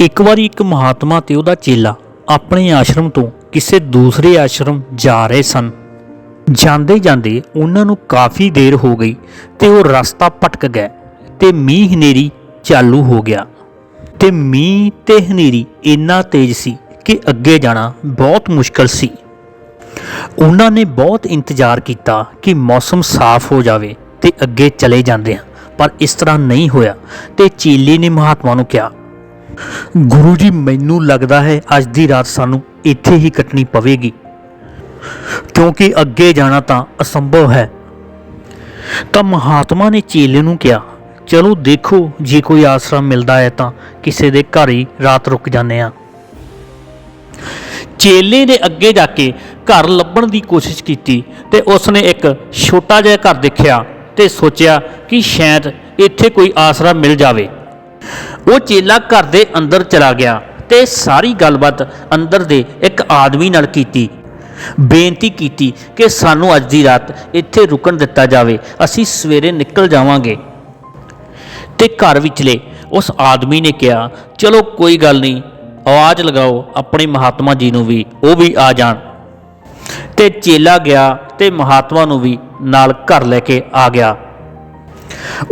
ਇੱਕ ਵਾਰੀ ਇੱਕ ਮਹਾਤਮਾ ਤੇ ਉਹਦਾ ਚੇਲਾ ਆਪਣੇ ਆਸ਼ਰਮ ਤੋਂ ਕਿਸੇ ਦੂਸਰੇ ਆਸ਼ਰਮ ਜਾ ਰਹੇ ਸਨ। ਜਾਂਦੇ ਜਾਂਦੇ ਉਹਨਾਂ ਨੂੰ ਕਾਫੀ ਦੇਰ ਹੋ ਗਈ ਤੇ ਉਹ ਰਸਤਾ ਭਟਕ ਗਏ ਤੇ ਮੀਂਹ ਹਨੇਰੀ ਚਾਲੂ ਹੋ ਗਿਆ। ਤੇ ਮੀਂਹ ਤੇ ਹਨੇਰੀ ਇੰਨਾ ਤੇਜ਼ ਸੀ ਕਿ ਅੱਗੇ ਜਾਣਾ ਬਹੁਤ ਮੁਸ਼ਕਲ ਸੀ। ਉਹਨਾਂ ਨੇ ਬਹੁਤ ਇੰਤਜ਼ਾਰ ਕੀਤਾ ਕਿ ਮੌਸਮ ਸਾਫ਼ ਹੋ ਜਾਵੇ ਤੇ ਅੱਗੇ ਚਲੇ ਜਾਂਦੇ ਹਾਂ, ਪਰ ਇਸ ਤਰ੍ਹਾਂ ਨਹੀਂ ਹੋਇਆ ਤੇ ਚੇਲੇ ਨੇ ਮਹਾਤਮਾ ਨੂੰ ਕਿਹਾ ਗੁਰੂ ਜੀ, ਮੈਨੂੰ ਲੱਗਦਾ ਹੈ ਅੱਜ ਦੀ ਰਾਤ ਸਾਨੂੰ ਇੱਥੇ ਹੀ ਕੱਟਣੀ ਪਵੇਗੀ। ਕਿਉਂਕਿ ਅੱਗੇ ਜਾਣਾ ਤਾਂ ਅਸੰਭਵ ਹੈ। ਤਾਂ ਮਹਾਤਮਾ ਨੇ ਚੇਲੇ ਨੂੰ ਕਿਹਾ, ਚਲੋ ਦੇਖੋ, ਜੇ ਕੋਈ ਆਸਰਾ ਮਿਲਦਾ ਹੈ ਤਾਂ ਕਿਸੇ ਦੇ ਘਰ ਹੀ ਰਾਤ ਰੁਕ ਜਾਂਦੇ ਆ ਚੇਲੇ ਨੇ ਅੱਗੇ ਜਾ ਕੇ ਘਰ ਲੱਭਣ ਦੀ ਕੋਸ਼ਿਸ਼ ਕੀਤੀ ਤੇ ਉਸਨੇ ਇੱਕ ਛੋਟਾ ਜਿਹਾ ਘਰ ਦੇਖਿਆ ਤੇ ਸੋਚਿਆ ਕਿ ਸ਼ਾਇਦ ਇੱਥੇ ਕੋਈ ਆਸਰਾ ਮਿਲ ਜਾਵੇ। ਉਹ ਚੇਲਾ ਘਰ ਦੇ ਅੰਦਰ ਚਲਾ ਗਿਆ ਤੇ ਸਾਰੀ ਗੱਲਬਾਤ ਅੰਦਰ ਦੇ ਇੱਕ ਆਦਮੀ ਨਾਲ ਕੀਤੀ। ਬੇਨਤੀ ਕੀਤੀ ਕਿ ਸਾਨੂੰ ਅੱਜ ਦੀ ਰਾਤ ਇੱਥੇ ਰੁਕਣ ਦਿੱਤਾ ਜਾਵੇ। ਅਸੀਂ ਸਵੇਰੇ ਨਿਕਲ ਜਾਵਾਂਗੇ। ਤੇ ਘਰ ਵਿਚਲੇ ਉਸ ਆਦਮੀ ਨੇ ਕਿਹਾ, ਚਲੋ ਕੋਈ ਗੱਲ ਨਹੀਂ, ਆਵਾਜ਼ ਲਗਾਓ, ਆਪਣੇ ਮਹਾਤਮਾ ਜੀ ਨੂੰ ਵੀ, ਉਹ ਵੀ ਆ ਜਾਣ। ਤੇ ਚੇਲਾ ਗਿਆ ਤੇ ਮਹਾਤਮਾ ਨੂੰ ਵੀ ਨਾਲ ਘਰ ਲੈ ਕੇ ਆ ਗਿਆ।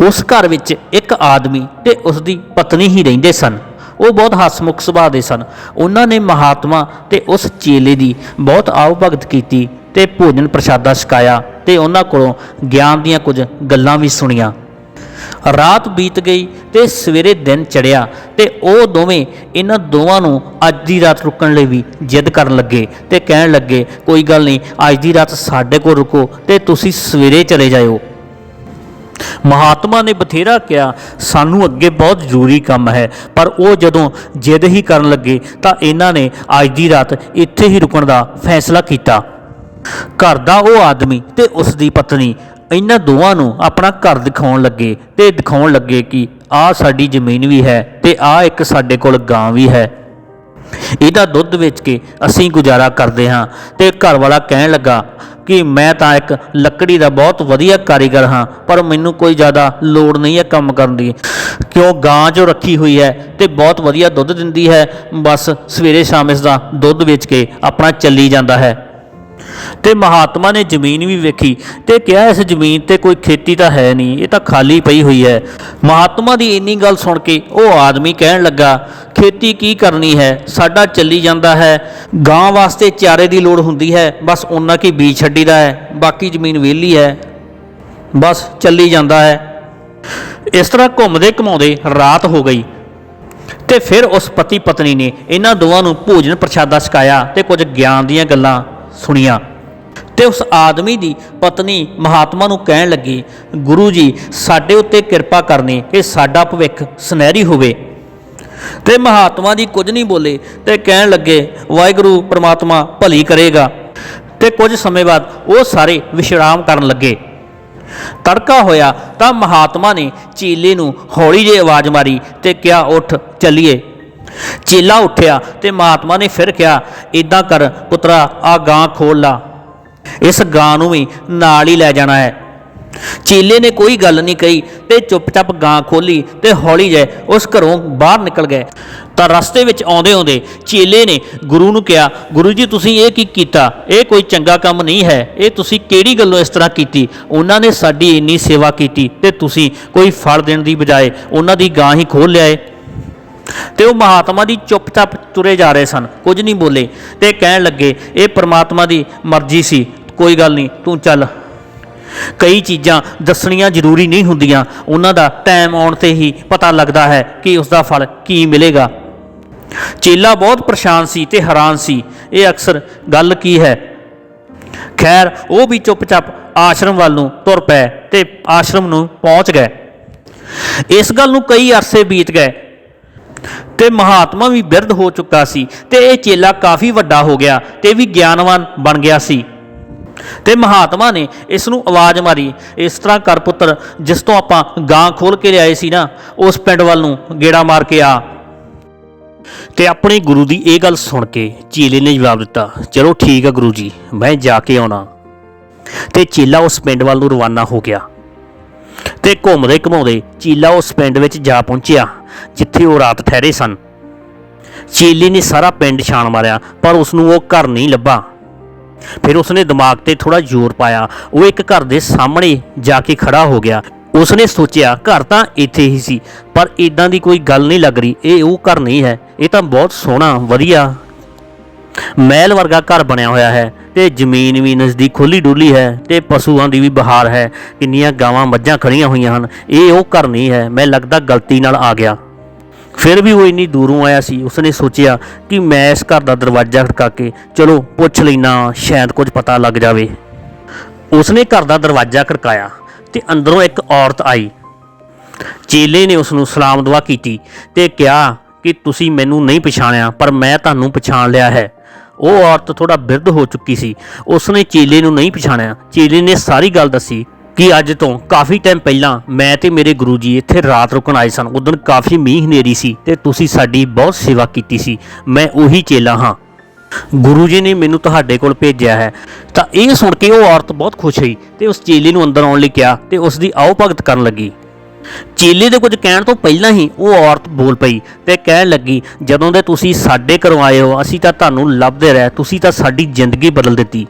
ਉਸ ਘਰ ਵਿੱਚ ਇੱਕ ਆਦਮੀ ਤੇ ਉਸ ਦੀ ਪਤਨੀ ਹੀ ਰਹਿੰਦੇ ਸਨ। ਉਹ ਬਹੁਤ ਹਸਮੁਖ ਸੁਭਾਅ ਦੇ ਸਨ। ਉਹਨਾਂ ਨੇ ਮਹਾਤਮਾ ਤੇ ਉਸ ਚੇਲੇ ਦੀ ਬਹੁਤ ਆਓ ਭਗਤ ਕੀਤੀ ਤੇ ਭੋਜਨ ਪ੍ਰਸ਼ਾਦਾ ਛਕਾਇਆ ਤੇ ਉਹਨਾਂ ਕੋਲੋਂ ਗਿਆਨ ਦੀਆਂ ਕੁਝ ਗੱਲਾਂ ਵੀ ਸੁਣੀਆਂ। ਰਾਤ ਬੀਤ ਗਈ ਤੇ ਸਵੇਰੇ ਦਿਨ ਚੜਿਆ ਤੇ ਉਹ ਦੋਵੇਂ ਇਹਨਾਂ ਦੋਵਾਂ ਨੂੰ ਅੱਜ ਦੀ ਰਾਤ ਰੁਕਣ ਲਈ ਵੀ ਜਿੱਦ ਕਰਨ ਲੱਗੇ ਤੇ ਕਹਿਣ ਲੱਗੇ, ਕੋਈ ਗੱਲ ਨਹੀਂ, ਅੱਜ ਦੀ ਰਾਤ ਸਾਡੇ ਕੋਲ ਰੁਕੋ ਤੇ ਤੁਸੀਂ ਸਵੇਰੇ ਚਲੇ ਜਾਇਓ। ਮਹਾਤਮਾ ਨੇ ਬਥੇਰਾ ਕਿਹਾ, ਸਾਨੂੰ ਅੱਗੇ ਬਹੁਤ ਜ਼ਰੂਰੀ ਕੰਮ ਹੈ। ਪਰ ਉਹ ਜਦੋਂ ਜਿੱਦ ਹੀ ਕਰਨ ਲੱਗੇ ਤਾਂ ਇਹਨਾਂ ਨੇ ਅੱਜ ਦੀ ਰਾਤ ਇੱਥੇ ਹੀ ਰੁਕਣ ਦਾ ਫੈਸਲਾ ਕੀਤਾ। ਘਰ ਦਾ ਉਹ ਆਦਮੀ ਤੇ ਉਸ ਦੀ ਪਤਨੀ, ਇਹਨਾਂ ਦੋਵਾਂ ਨੂੰ ਆਪਣਾ ਘਰ ਦਿਖਾਉਣ ਲੱਗੇ ਤੇ ਦਿਖਾਉਣ ਲੱਗੇ ਕਿ ਆਹ ਸਾਡੀ ਜ਼ਮੀਨ ਵੀ ਹੈ ਤੇ ਆਹ ਇੱਕ ਸਾਡੇ ਕੋਲ ਗਾਂ ਵੀ ਹੈ। ਇਹਦਾ ਦੁੱਧ ਵੇਚ ਕੇ ਅਸੀਂ ਗੁਜ਼ਾਰਾ ਕਰਦੇ ਹਾਂ ਤੇ ਘਰ ਵਾਲਾ ਕਹਿਣ ਲੱਗਾ ਕਿ ਮੈਂ ਤਾਂ ਇੱਕ ਲੱਕੜੀ ਦਾ ਬਹੁਤ ਵਧੀਆ ਕਾਰੀਗਰ ਹਾਂ, ਪਰ ਮੈਨੂੰ ਕੋਈ ਜ਼ਿਆਦਾ ਲੋੜ ਨਹੀਂ ਹੈ ਕੰਮ ਕਰਨ ਦੀ। ਕਿਉਂ? ਗਾਂ ਜੋ ਰੱਖੀ ਹੋਈ ਹੈ ਤੇ ਬਹੁਤ ਵਧੀਆ ਦੁੱਧ ਦਿੰਦੀ ਹੈ। ਬਸ ਸਵੇਰੇ ਸ਼ਾਮ ਇਸ ਦਾ ਦੁੱਧ ਵੇਚ ਕੇ ਆਪਣਾ ਚੱਲੀ ਜਾਂਦਾ ਹੈ। ਤੇ ਮਹਾਤਮਾ ਨੇ ਜ਼ਮੀਨ ਵੀ ਵੇਖੀ ਤੇ ਕਿਹਾ ਇਸ ਜ਼ਮੀਨ ਤੇ ਕੋਈ ਖੇਤੀ ਤਾਂ ਹੈ ਨਹੀਂ, ਇਹ ਤਾਂ ਖਾਲੀ ਪਈ ਹੋਈ ਹੈ। ਮਹਾਤਮਾ ਦੀ ਇੰਨੀ ਗੱਲ ਸੁਣ ਕੇ ਉਹ ਆਦਮੀ ਕਹਿਣ ਲੱਗਾ, ਖੇਤੀ ਕੀ ਕਰਨੀ ਹੈ? ਸਾਡਾ ਚੱਲੀ ਜਾਂਦਾ ਹੈ। ਗਾਂ ਵਾਸਤੇ ਚਾਰੇ ਦੀ ਲੋੜ ਹੁੰਦੀ ਹੈ, ਬਸ ਉਹਨਾਂ ਕੀ ਬੀਜ ਛੱਡੀਦਾ ਹੈ, ਬਾਕੀ ਜ਼ਮੀਨ ਵਿਹਲੀ ਹੈ, ਬਸ ਚੱਲੀ ਜਾਂਦਾ ਹੈ। ਇਸ ਤਰ੍ਹਾਂ ਘੁੰਮਦੇ ਘਮਾਉਂਦੇ ਰਾਤ ਹੋ ਗਈ ਤੇ ਫਿਰ ਉਸ ਪਤੀ ਪਤਨੀ ਨੇ ਇਹਨਾਂ ਦੋਵਾਂ ਨੂੰ ਭੋਜਨ ਪ੍ਰਸ਼ਾਦਾ ਛਕਾਇਆ ਤੇ ਕੁਝ ਗਿਆਨ ਦੀਆਂ ਗੱਲਾਂ ਸੁਣੀਆਂ। ਤੇ ਉਸ ਆਦਮੀ ਦੀ ਪਤਨੀ ਮਹਾਤਮਾ ਨੂੰ ਕਹਿਣ ਲੱਗੀ, ਗੁਰੂ ਜੀ, ਸਾਡੇ ਉੱਤੇ ਕਿਰਪਾ ਕਰਨੀ ਕਿ ਸਾਡਾ ਭਵਿੱਖ ਸੁਨਹਿਰੀ ਹੋਵੇ। ਤੇ ਮਹਾਤਮਾ ਜੀ ਕੁਝ ਨਹੀਂ ਬੋਲੇ ਤੇ ਕਹਿਣ ਲੱਗੇ, ਵਾਹਿਗੁਰੂ ਪ੍ਰਮਾਤਮਾ ਭਲੀ ਕਰੇਗਾ। ਤੇ ਕੁਝ ਸਮੇਂ ਬਾਅਦ ਉਹ ਸਾਰੇ ਵਿਸ਼ਰਾਮ ਕਰਨ ਲੱਗੇ। ਤੜਕਾ ਹੋਇਆ ਤਾਂ ਮਹਾਤਮਾ ਨੇ ਚੀਲੇ ਨੂੰ ਹੌਲੀ ਜਿਹੀ ਆਵਾਜ਼ ਮਾਰੀ ਤੇ ਕਿਹਾ, ਉੱਠ, ਚੱਲੀਏ। ਚੇਲਾ ਉੱਠਿਆ ਤੇ ਮਹਾਤਮਾ ਨੇ ਫਿਰ ਕਿਹਾ ਇਦਾਂ ਕਰ ਪੁੱਤਰਾ ਆ ਗਾਂ ਖੋਲ ਲਾ। ਇਸ ਗਾਂ ਨੂੰ ਵੀ ਨਾਲ ਹੀ ਲੈ ਜਾਣਾ ਹੈ। ਚੇਲੇ ਨੇ ਕੋਈ ਗੱਲ ਨਹੀਂ ਕਹੀ ਤੇ ਚੁੱਪਚਾਪ ਗਾਂ ਖੋਲੀ ਤੇ ਹੌਲੀ ਜਿਹੇ ਉਸ ਘਰੋਂ ਬਾਹਰ ਨਿਕਲ ਗਏ। ਤਾਂ ਰਸਤੇ ਵਿੱਚ ਆਉਂਦੇ ਆਉਂਦੇ ਚੇਲੇ ਨੇ ਗੁਰੂ ਨੂੰ ਕਿਹਾ, ਗੁਰੂ ਜੀ, ਤੁਸੀਂ ਇਹ ਕੀ ਕੀਤਾ? ਇਹ ਕੋਈ ਚੰਗਾ ਕੰਮ ਨਹੀਂ ਹੈ। ਇਹ ਤੁਸੀਂ ਕਿਹੜੀ ਗੱਲੋਂ ਇਸ ਤਰ੍ਹਾਂ ਕੀਤੀ? ਉਹਨਾਂ ਨੇ ਸਾਡੀ ਇੰਨੀ ਸੇਵਾ ਕੀਤੀ ਤੇ ਤੁਸੀਂ ਕੋਈ ਫਲ ਦੇਣ ਦੀ ਬਜਾਏ ਉਹਨਾਂ ਦੀ ਗਾਂ ਹੀ ਖੋਲ ਲਿਆਏ। ਤੇ ਉਹ ਮਹਾਤਮਾ ਦੀ ਚੁੱਪਚਾਪ ਤੁਰੇ ਜਾ ਰਹੇ ਸਨ, ਕੁਝ ਨਹੀਂ ਬੋਲੇ ਤੇ ਕਹਿਣ ਲੱਗੇ, ਇਹ ਪ੍ਰਮਾਤਮਾ ਦੀ ਮਰਜ਼ੀ ਸੀ, ਕੋਈ ਗੱਲ ਨਹੀਂ, ਤੂੰ ਚੱਲ। ਕਈ ਚੀਜ਼ਾਂ ਦੱਸਣੀਆਂ ਜ਼ਰੂਰੀ ਨਹੀਂ ਹੁੰਦੀਆਂ, ਉਹਨਾਂ ਦਾ ਟਾਈਮ ਆਉਣ ਤੇ ਹੀ ਪਤਾ ਲੱਗਦਾ ਹੈ ਕਿ ਉਸ ਦਾ ਫਲ ਕੀ ਮਿਲੇਗਾ। ਚੇਲਾ ਬਹੁਤ ਪਰੇਸ਼ਾਨ ਸੀ ਤੇ ਹੈਰਾਨ ਸੀ, ਇਹ ਅਕਸਰ ਗੱਲ ਕੀ ਹੈ? ਖੈਰ, ਉਹ ਵੀ ਚੁੱਪਚਾਪ ਆਸ਼ਰਮ ਵੱਲ ਨੂੰ ਤੁਰ ਪਏ ਤੇ ਆਸ਼ਰਮ ਨੂੰ ਪਹੁੰਚ ਗਏ। ਇਸ ਗੱਲ ਨੂੰ ਕਈ ਅਰਸੇ ਬੀਤ ਗਏ ਤੇ ਮਹਾਤਮਾ ਵੀ ਬਿਰਧ ਹੋ ਚੁੱਕਾ ਸੀ ਤੇ ਇਹ ਚੇਲਾ ਕਾਫੀ ਵੱਡਾ ਹੋ ਗਿਆ ਤੇ ਵੀ ਗਿਆਨਵਾਨ ਬਣ ਗਿਆ ਸੀ। ਤੇ ਮਹਾਤਮਾ ਨੇ ਇਸ ਨੂੰ ਆਵਾਜ਼ ਮਾਰੀ, ਇਸ ਤਰ੍ਹਾਂ ਕਰ ਪੁੱਤਰ, ਜਿਸ ਤੋਂ ਆਪਾਂ ਗਾਂ ਖੋਲ ਕੇ ਲਿਆਏ ਸੀ ਨਾ, ਉਸ ਪਿੰਡ ਵੱਲ ਨੂੰ ਗੇੜਾ ਮਾਰ ਕੇ ਆ। ਤੇ ਆਪਣੇ ਗੁਰੂ ਦੀ ਇਹ ਗੱਲ ਸੁਣ ਕੇ ਚੇਲੇ ਨੇ ਜਵਾਬ ਦਿੱਤਾ, ਚਲੋ ਠੀਕ ਹੈ ਗੁਰੂ ਜੀ, ਮੈਂ ਜਾ ਕੇ ਆਉਣਾ। ਤੇ ਚੇਲਾ ਉਸ ਪਿੰਡ ਵੱਲ ਨੂੰ ਰਵਾਨਾ ਹੋ ਗਿਆ। ਤੇ ਘੁੰਮਦੇ ਘਮਾਉਂਦੇ ਚੀਲਾ ਉਸ ਪਿੰਡ ਵਿੱਚ ਜਾ ਪਹੁੰਚਿਆ। ਜਿੱਥੇ ਉਹ ਰਾਤ ਠਹਿਰੇ ਸਨ। ਚੇਲੀ ਨੇ ਸਾਰਾ ਪਿੰਡ ਛਾਣ ਮਾਰਿਆ, ਪਰ ਉਸ ਨੂੰ ਉਹ ਘਰ ਨਹੀਂ ਲੱਭਾ। ਫਿਰ ਉਸਨੇ ਦਿਮਾਗ ਤੇ ਥੋੜਾ ਜ਼ੋਰ ਪਾਇਆ। ਉਹ ਇੱਕ ਘਰ ਦੇ ਸਾਹਮਣੇ ਜਾ ਕੇ ਖੜਾ ਹੋ ਗਿਆ। ਉਸਨੇ ਸੋਚਿਆ, ਘਰ ਤਾਂ ਇੱਥੇ ਹੀ ਸੀ, ਪਰ ਇਦਾਂ ਦੀ ਕੋਈ ਗੱਲ ਨਹੀਂ ਲੱਗ ਰਹੀ। ਇਹ ਉਹ ਘਰ ਨਹੀਂ ਹੈ। ਇਹ ਤਾਂ ਬਹੁਤ ਸੋਹਣਾ, ਵਧੀਆ ਮਹਿਲ ਵਰਗਾ ਘਰ ਬਣਿਆ ਹੋਇਆ ਹੈ ਤੇ ਜ਼ਮੀਨ ਵੀ ਨਜ਼ਦੀਕ ਖੁੱਲੀ ਡੁੱਲੀ ਹੈ ਤੇ ਪਸ਼ੂਆਂ ਦੀ ਵੀ ਬਹਾਰ ਹੈ। ਕਿੰਨੀਆਂ ਗਾਵਾਂ ਮੱਝਾਂ ਖੜੀਆਂ ਹੋਈਆਂ ਹਨ। ਇਹ ਉਹ ਘਰ ਨਹੀਂ ਹੈ। ਮੈਂ ਲੱਗਦਾ ਗਲਤੀ ਨਾਲ ਆ ਗਿਆ। ਫਿਰ ਵੀ ਉਹ ਇੰਨੀ ਦੂਰੋਂ ਆਇਆ ਸੀ। ਉਸਨੇ ਸੋਚਿਆ ਕਿ ਮੈਂ ਇਸ ਘਰ ਦਾ ਦਰਵਾਜ਼ਾ ਖੜਕਾ ਕੇ ਚਲੋ ਪੁੱਛ ਲੈਣਾ ਸ਼ਾਇਦ ਕੁਝ ਪਤਾ ਲੱਗ ਜਾਵੇ। ਉਸਨੇ ਘਰ ਦਾ ਦਰਵਾਜ਼ਾ ਖੜਕਾਇਆ ਤੇ ਅੰਦਰੋਂ ਇੱਕ ਔਰਤ ਆਈ। ਚੇਲੇ ਨੇ ਉਸ ਨੂੰ ਸਲਾਮ ਦੁਆ ਕੀਤੀ ਤੇ ਕਿਹਾ ਕਿ ਤੁਸੀਂ ਮੈਨੂੰ ਨਹੀਂ ਪਛਾਣਿਆ, ਪਰ ਮੈਂ ਤੁਹਾਨੂੰ ਪਛਾਣ ਲਿਆ ਹੈ। ਉਹ ਔਰਤ ਥੋੜਾ ਬਿਰਧ ਹੋ ਚੁੱਕੀ ਸੀ। ਉਸਨੇ ਚੇਲੇ ਨੂੰ ਨਹੀਂ ਪਛਾਣਿਆ। ਚੇਲੇ ਨੇ ਸਾਰੀ ਗੱਲ ਦੱਸੀ। ਕਿ ਅੱਜ ਤੋਂ ਕਾਫੀ ਟਾਈਮ ਪਹਿਲਾਂ ਮੈਂ ਤੇ ਮੇਰੇ ਗੁਰੂ ਜੀ ਇੱਥੇ ਰਾਤ ਰੁਕਣ ਆਏ ਸਨ। ਉਦੋਂ ਕਾਫੀ ਮੀਂਹ ਹਨੇਰੀ ਸੀ ਤੇ ਤੁਸੀਂ ਸਾਡੀ ਬਹੁਤ ਸੇਵਾ ਕੀਤੀ ਸੀ। ਮੈਂ ਉਹੀ ਚੇਲਾ ਹਾਂ। ਗੁਰੂ ਜੀ ਨੇ ਮੈਨੂੰ ਤੁਹਾਡੇ ਕੋਲ ਭੇਜਿਆ ਹੈ। ਤਾਂ ਇਹ ਸੁਣ ਕੇ ਉਹ ਔਰਤ ਬਹੁਤ ਖੁਸ਼ ਹੋਈ ਤੇ ਉਸ ਚੇਲੇ ਨੂੰ ਅੰਦਰ ਆਉਣ ਲਈ ਕਿਹਾ ਤੇ ਉਸ ਦੀ ਆਓ ਭਗਤ ਕਰਨ ਲੱਗੀ। ਚੇਲੇ ਦੇ ਕੁਝ ਕਹਿਣ ਤੋਂ ਪਹਿਲਾਂ ਹੀ ਉਹ ਔਰਤ ਬੋਲ ਪਈ ਤੇ ਕਹਿਣ ਲੱਗੀ, ਜਦੋਂ ਦੇ ਤੁਸੀਂ ਸਾਡੇ ਘਰੋਂ ਆਏ ਹੋ, ਅਸੀਂ ਤਾਂ ਤੁਹਾਨੂੰ ਲੱਭਦੇ ਰਹੇ, ਤੁਸੀਂ ਤਾਂ ਸਾਡੀ ਜ਼ਿੰਦਗੀ ਬਦਲ ਦਿੱਤੀ।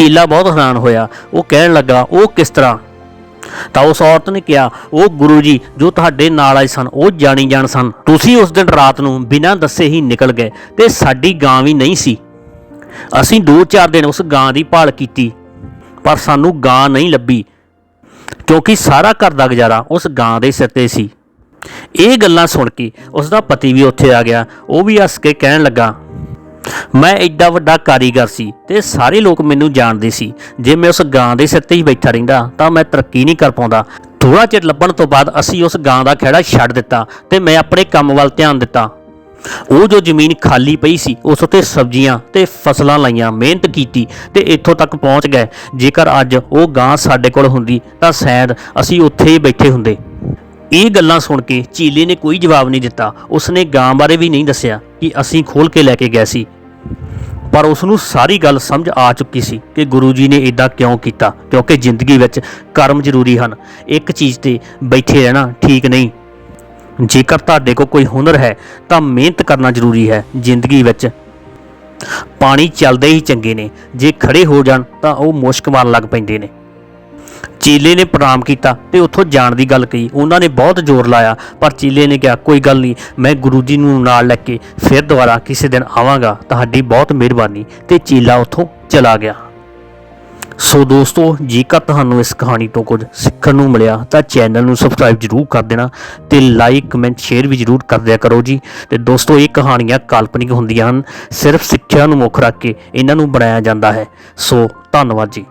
ਚੇਲਾ ਬਹੁਤ ਹੈਰਾਨ ਹੋਇਆ। ਉਹ ਕਹਿਣ ਲੱਗਾ, ਉਹ ਕਿਸ ਤਰ੍ਹਾਂ? ਤਾਂ ਉਸ ਔਰਤ ਨੇ ਕਿਹਾ, ਉਹ ਗੁਰੂ ਜੀ, ਜੋ ਤੁਹਾਡੇ ਨਾਲ ਆਏ ਸਨ, ਉਹ ਜਾਣੀ ਜਾਣ ਸਨ। ਤੁਸੀਂ ਉਸ ਦਿਨ ਰਾਤ ਨੂੰ ਬਿਨਾਂ ਦੱਸੇ ਹੀ ਨਿਕਲ ਗਏ ਤੇ ਸਾਡੀ ਗਾਂ ਵੀ ਨਹੀਂ ਸੀ। ਅਸੀਂ 2-4 ਦਿਨ ਉਸ ਗਾਂ ਦੀ ਭਾਲ ਕੀਤੀ, ਪਰ ਸਾਨੂੰ ਗਾਂ ਨਹੀਂ ਲੱਭੀ, ਕਿਉਂਕਿ ਸਾਰਾ ਘਰ ਦਾ ਗੁਜ਼ਾਰਾ ਉਸ ਗਾਂ ਦੇ ਸਿਰ ਤੇ ਸੀ। ਇਹ ਗੱਲਾਂ ਸੁਣ ਕੇ ਉਸ ਦਾ ਪਤੀ ਵੀ ਉੱਥੇ ਆ ਗਿਆ। ਉਹ ਵੀ ਹੱਸ ਕੇ ਕਹਿਣ ਲੱਗਾ ਮੈਂ ਐਡਾ ਵੱਡਾ ਕਾਰੀਗਰ ਸੀ ਤੇ ਸਾਰੇ ਲੋਕ ਮੈਨੂੰ ਜਾਣਦੇ ਸੀ। ਜੇ ਮੈਂ ਉਸ ਗਾਂ ਦੇ ਸਿਰ ਤੇ ਹੀ ਬੈਠਾ ਰਹਿੰਦਾ, ਤਾਂ ਮੈਂ ਤਰੱਕੀ ਨਹੀਂ ਕਰ ਪਾਉਂਦਾ। ਥੋੜਾ ਚਿਰ ਲੱਭਣ ਤੋਂ ਬਾਅਦ ਅਸੀਂ ਉਸ ਗਾਂ ਦਾ ਖਹਿੜਾ ਛੱਡ ਦਿੱਤਾ ਤੇ ਮੈਂ ਆਪਣੇ ਕੰਮ ਵੱਲ ਧਿਆਨ ਦਿੱਤਾ। ਉਹ ਜੋ ਜ਼ਮੀਨ ਖਾਲੀ ਪਈ ਸੀ, ਉਸ ਉੱਤੇ ਸਬਜ਼ੀਆਂ ਤੇ ਫਸਲਾਂ ਲਾਈਆਂ, ਮਿਹਨਤ ਕੀਤੀ ਤੇ ਇੱਥੋਂ ਤੱਕ ਪਹੁੰਚ ਗਏ। ਜੇਕਰ ਅੱਜ ਉਹ ਗਾਂ ਸਾਡੇ ਕੋਲ ਹੁੰਦੀ, ਤਾਂ ਸ਼ਾਇਦ ਅਸੀਂ ਉੱਥੇ ਹੀ ਬੈਠੇ ਹੁੰਦੇ। ਇਹ ਗੱਲਾਂ ਸੁਣ ਕੇ ਚੀਲੇ ਨੇ ਕੋਈ ਜਵਾਬ ਨਹੀਂ ਦਿੱਤਾ। ਉਸਨੇ ਗਾਂ ਬਾਰੇ ਵੀ ਨਹੀਂ ਦੱਸਿਆ ਕਿ ਅਸੀਂ ਖੋਲ ਕੇ ਲੈ ਕੇ ਗਏ ਸੀ। ਪਰ ਉਸ ਨੂੰ ਸਾਰੀ ਗੱਲ ਸਮਝ ਆ ਚੁੱਕੀ ਸੀ ਕਿ ਗੁਰੂ ਜੀ ਨੇ ਇਦਾਂ ਕਿਉਂ ਕੀਤਾ, ਕਿਉਂਕਿ ਜ਼ਿੰਦਗੀ ਵਿੱਚ ਕਰਮ ਜ਼ਰੂਰੀ ਹਨ। ਇੱਕ ਚੀਜ਼ ਤੇ ਬੈਠੇ ਰਹਿਣਾ ਠੀਕ ਨਹੀਂ। ਜੇਕਰ ਤੁਹਾਡੇ ਕੋਲ ਕੋਈ ਹੁਨਰ ਹੈ, ਤਾਂ ਮਿਹਨਤ ਕਰਨਾ ਜ਼ਰੂਰੀ ਹੈ ਜ਼ਿੰਦਗੀ ਵਿੱਚ। ਪਾਣੀ ਚੱਲਦੇ ਹੀ ਚੰਗੇ ਨੇ। ਜੇ ਖੜੇ ਹੋ ਜਾਣ, ਤਾਂ ਉਹ ਮੁਸ਼ਕ ਮਾਰਨ ਲੱਗ ਪੈਂਦੇ ਨੇ। ਚੀਲੇ ਨੇ ਪ੍ਰਣਾਮ ਕੀਤਾ ਤੇ ਉੱਥੋਂ ਜਾਣ ਦੀ ਗੱਲ ਕਹੀ। ਉਹਨਾਂ ਨੇ ਬਹੁਤ ਜ਼ੋਰ ਲਾਇਆ, ਪਰ ਚੀਲੇ ਨੇ ਕਿਹਾ, ਕੋਈ ਗੱਲ ਨਹੀਂ, ਮੈਂ ਗੁਰੂ ਜੀ ਨੂੰ ਨਾਲ ਲੈ ਕੇ ਫਿਰ ਦੁਬਾਰਾ ਕਿਸੇ ਦਿਨ ਆਵਾਂਗਾ। ਤੁਹਾਡੀ ਬਹੁਤ ਮਿਹਰਬਾਨੀ। ਤੇ ਚੀਲਾ ਉੱਥੋਂ ਚਲਾ ਗਿਆ। ਸੋ ਦੋਸਤੋ, ਜੇਕਰ ਤੁਹਾਨੂੰ ਇਸ ਕਹਾਣੀ ਤੋਂ ਕੁਝ ਸਿੱਖਣ ਨੂੰ ਮਿਲਿਆ, ਤਾਂ ਚੈਨਲ ਨੂੰ ਸਬਸਕ੍ਰਾਈਬ ਜਰੂਰ ਕਰ ਦੇਣਾ ਤੇ ਲਾਈਕ, ਕਮੈਂਟ, ਸ਼ੇਅਰ ਵੀ ਜਰੂਰ ਕਰ ਦਿਆ ਕਰੋ ਜੀ। ਤੇ ਦੋਸਤੋ, ਇਹ ਕਹਾਣੀਆਂ ਕਾਲਪਨਿਕ ਹੁੰਦੀਆਂ ਹਨ, ਸਿਰਫ ਸਿੱਖਿਆ ਨੂੰ ਮੁੱਖ ਰੱਖ ਕੇ ਇਹਨਾਂ ਨੂੰ ਬਣਾਇਆ ਜਾਂਦਾ ਹੈ। ਸੋ ਧੰਨਵਾਦ ਜੀ।